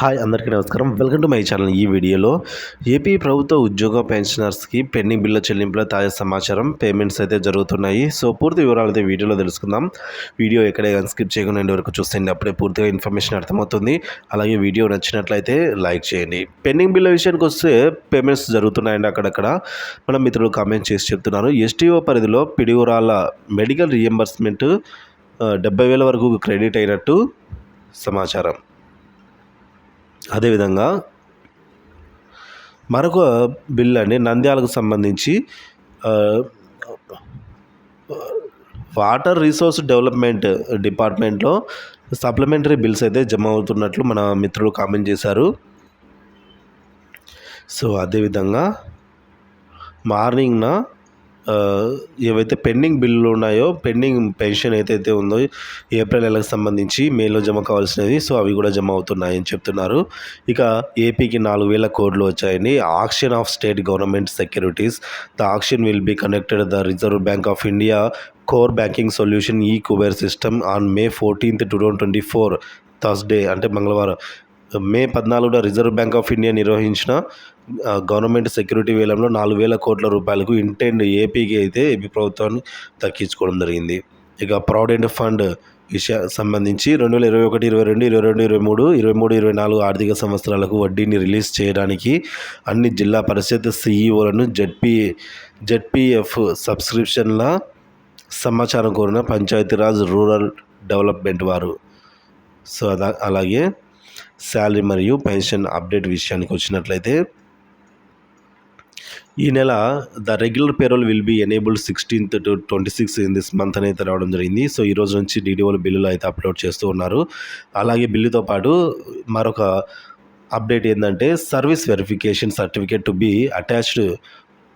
Hi అందరికీ నమస్కారం. Welcome to my channel. ఈ వీడియోలో ఏపీ ప్రభుత్వ ఉద్యోగ పెన్షనర్స్కి పెండింగ్ బిల్లు చెల్లింపుల తాజా సమాచారం పేమెంట్స్ అయితే జరుగుతున్నాయి. సో పూర్తి వివరాలు అయితే వీడియోలో తెలుసుకుందాం. వీడియో ఎక్కడే కానీ స్కిప్ చేయకుండా వరకు చూస్తే అప్పుడే పూర్తిగా ఇన్ఫర్మేషన్ అర్థమవుతుంది. అలాగే వీడియో నచ్చినట్లయితే లైక్ చేయండి. పెండింగ్ బిల్ల విషయానికి వస్తే పేమెంట్స్ జరుగుతున్నాయండి అక్కడక్కడ. మన మిత్రులు కామెంట్ చేసి చెప్తున్నారు. ఎస్టీఓ పరిధిలో పిడిగురాల మెడికల్ రియంబర్స్మెంట్ డెబ్బై వేల వరకు క్రెడిట్ అయినట్టు సమాచారం. అదేవిధంగా మరొక బిల్ అండి నంద్యాలకు సంబంధించి వాటర్ రిసోర్స్ డెవలప్మెంట్ డిపార్ట్మెంట్లో సప్లిమెంటరీ బిల్స్ అయితే జమ అవుతున్నట్లు మన మిత్రులు కామెంట్ చేశారు. సో అదేవిధంగా మార్నింగ్న ఏవైతే పెండింగ్ బిల్లులు ఉన్నాయో పెండింగ్ పెన్షన్ ఏదైతే ఉందో ఏప్రిల్ నెలకు సంబంధించి మేలో జమ కావాల్సినవి సో అవి కూడా జమ అవుతున్నాయని చెప్తున్నారు. ఇక ఏపీకి నాలుగు వేల కోట్లు వచ్చాయని auction of state government securities the auction will be connected the reserve bank of India core banking solution e Kuber system on May fourteenth two thousand twenty four Thursday అంటే మంగళవారం. మే పద్నాలుగున రిజర్వ్ బ్యాంక్ ఆఫ్ ఇండియా నిర్వహించిన government security వేలంలో నాలుగు వేల కోట్ల రూపాయలకు intend ఏపీకి అయితే ఏపీ ప్రభుత్వాన్ని దక్కించుకోవడం జరిగింది. ఇక ప్రావిడెంట్ ఫండ్ విషయ సంబంధించి రెండు వేల ఇరవై ఒకటి ఇరవై రెండు ఇరవై రెండు ఇరవై మూడు ఇరవై మూడు ఇరవై నాలుగు ఆర్థిక సంవత్సరాలకు వడ్డీని రిలీజ్ చేయడానికి అన్ని జిల్లా పరిషత్ సిఈఓలను జెడ్పీ జెడ్పీఎఫ్ సబ్స్క్రిప్షన్ల సమాచారం కోరిన పంచాయతీరాజ్ రూరల్ డెవలప్మెంట్ వారు. సో అలాగే శాలరీ మరియు పెన్షన్ అప్డేట్ విషయానికి వచ్చినట్లయితే ఈ నెల the regular payroll will be enabled sixteenth to twenty six in this month అయితే రావడం జరిగింది. సో ఈ రోజు నుంచి డీడీఓలు బిల్లులు అయితే అప్లోడ్ చేస్తూ ఉన్నారు. అలాగే బిల్లుతో పాటు మరొక అప్డేట్ ఏంటంటే service verification certificate to be attached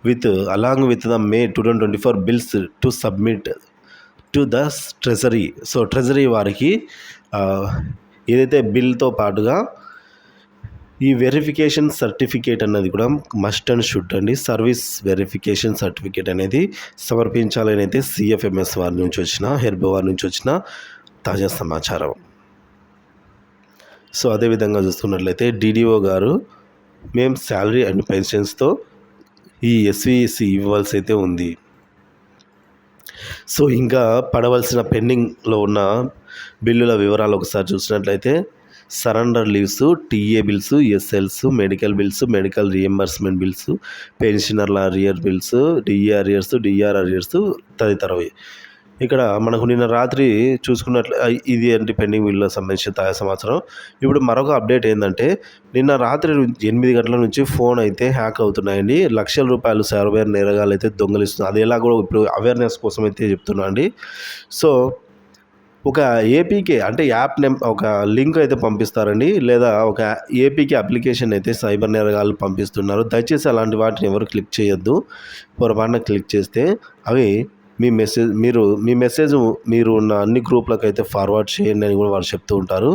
with along with the May two thousand twenty four bills to submit to the treasury. So treasury వారికి ఏదైతే బిల్తో పాటుగా ఈ వెరిఫికేషన్ సర్టిఫికేట్ అన్నది కూడా మస్ట్ అండ్ షుడ్ అండి. సర్వీస్ వెరిఫికేషన్ సర్టిఫికేట్ అనేది సమర్పించాలని అయితే సిఎఫ్ఎంఎస్ వారి నుంచి వచ్చిన హెర్బో వారి నుంచి వచ్చిన తాజా సమాచారం. సో అదేవిధంగా చూస్తున్నట్లయితే డీడీఓ గారు మేము శాలరీ అండ్ పెన్షన్స్తో ఈ ఎస్విసి ఇవ్వాల్సి అయితే ఉంది. సో ఇంకా పడవలసిన పెండింగ్లో ఉన్న బిల్లుల వివరాలు ఒకసారి చూసినట్లయితే surrender leaves TA bills SLs medical bills medical reimbursement bills పెన్షనర్ల arrear bills DA arrears DR arrears తదితరవి. ఇక్కడ మనకు నిన్న రాత్రి చూసుకున్నట్లు ఇది అంటే పెండింగ్ బిల్లు సంబంధించిన తాజా సంవత్సరం ఇప్పుడు మరొక అప్డేట్ ఏంటంటే నిన్న రాత్రి ఎనిమిది గంటల నుంచి ఫోన్ అయితే హ్యాక్ అవుతున్నాయండి. లక్షల రూపాయలు సర్వేర్ నేరగాలు అయితే దొంగలిస్తుంది అది ఎలా కూడా ఇప్పుడు అవేర్నెస్ కోసం అయితే చెప్తున్నా అండి. సో ఒక ఏపీకే అంటే యాప్ నెం ఒక లింక్ అయితే పంపిస్తారండి. లేదా ఒక ఏపీకే అప్లికేషన్ అయితే సైబర్ నేరగాళ్ళు పంపిస్తున్నారు. దయచేసి అలాంటి వాటిని ఎవరు క్లిక్ చేయొద్దు. పొరపాటున క్లిక్ చేస్తే అవి మీ మెసేజ్ మీరు మీ మెసేజ్ మీరు ఉన్న అన్ని గ్రూప్లకు అయితే ఫార్వర్డ్ చేయండి అని కూడా వాళ్ళు చెప్తూ ఉంటారు.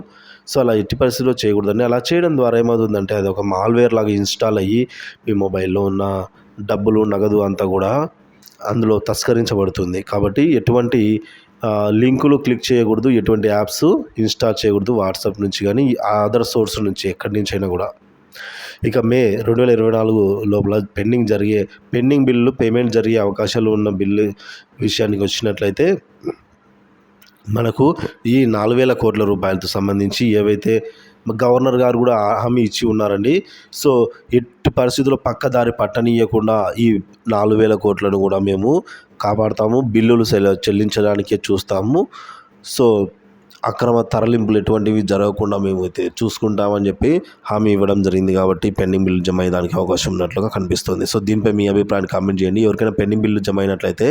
సో అలా ఎట్టి పరిస్థితిలో చేయకూడదండి. అలా చేయడం ద్వారా ఏమవుతుందంటే అది ఒక మాల్వేర్ లాగా ఇన్స్టాల్ అయ్యి మీ మొబైల్లో ఉన్న డబ్బులు నగదు అంతా కూడా అందులో తస్కరించబడుతుంది. కాబట్టి ఎటువంటి లింకులు క్లిక్ చేయకూడదు ఎటువంటి యాప్స్ ఇన్స్టాల్ చేయకూడదు వాట్సాప్ నుంచి కానీ అదర్ సోర్స్ నుంచి ఎక్కడి నుంచి అయినా కూడా. ఇక మే రెండు వేల ఇరవై నాలుగు లోపల పెండింగ్ జరిగే పెండింగ్ బిల్లు పేమెంట్ జరిగే అవకాశాలు ఉన్న బిల్లు విషయానికి వచ్చినట్లయితే మనకు ఈ నాలుగు వేల కోట్ల రూపాయలతో సంబంధించి ఏవైతే గవర్నర్ గారు కూడా హామీ ఇచ్చి ఉన్నారండి. సో ఎట్టి పరిస్థితుల్లో పక్కదారి పట్టనీయకుండా ఈ నాలుగు వేల కోట్లను కూడా మేము కాపాడుతాము. బిల్లులు చెల్లించడానికే చూస్తాము. సో అక్రమ తరలింపులు ఎటువంటివి జరగకుండా మేము అయితే చూసుకుంటామని చెప్పి హామీ ఇవ్వడం జరిగింది కాబట్టి పెండింగ్ బిల్లు జమ అయ్యేదానికి అవకాశం ఉన్నట్లుగా కనిపిస్తుంది. సో దీనిపై మీ అభిప్రాయాన్ని కామెంట్ చేయండి. ఎవరికైనా పెండింగ్ బిల్లు జమ అయినట్లయితే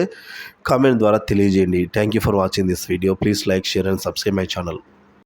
కామెంట్ ద్వారా తెలియజేయండి. Thank you for watching this video please like share and subscribe my channel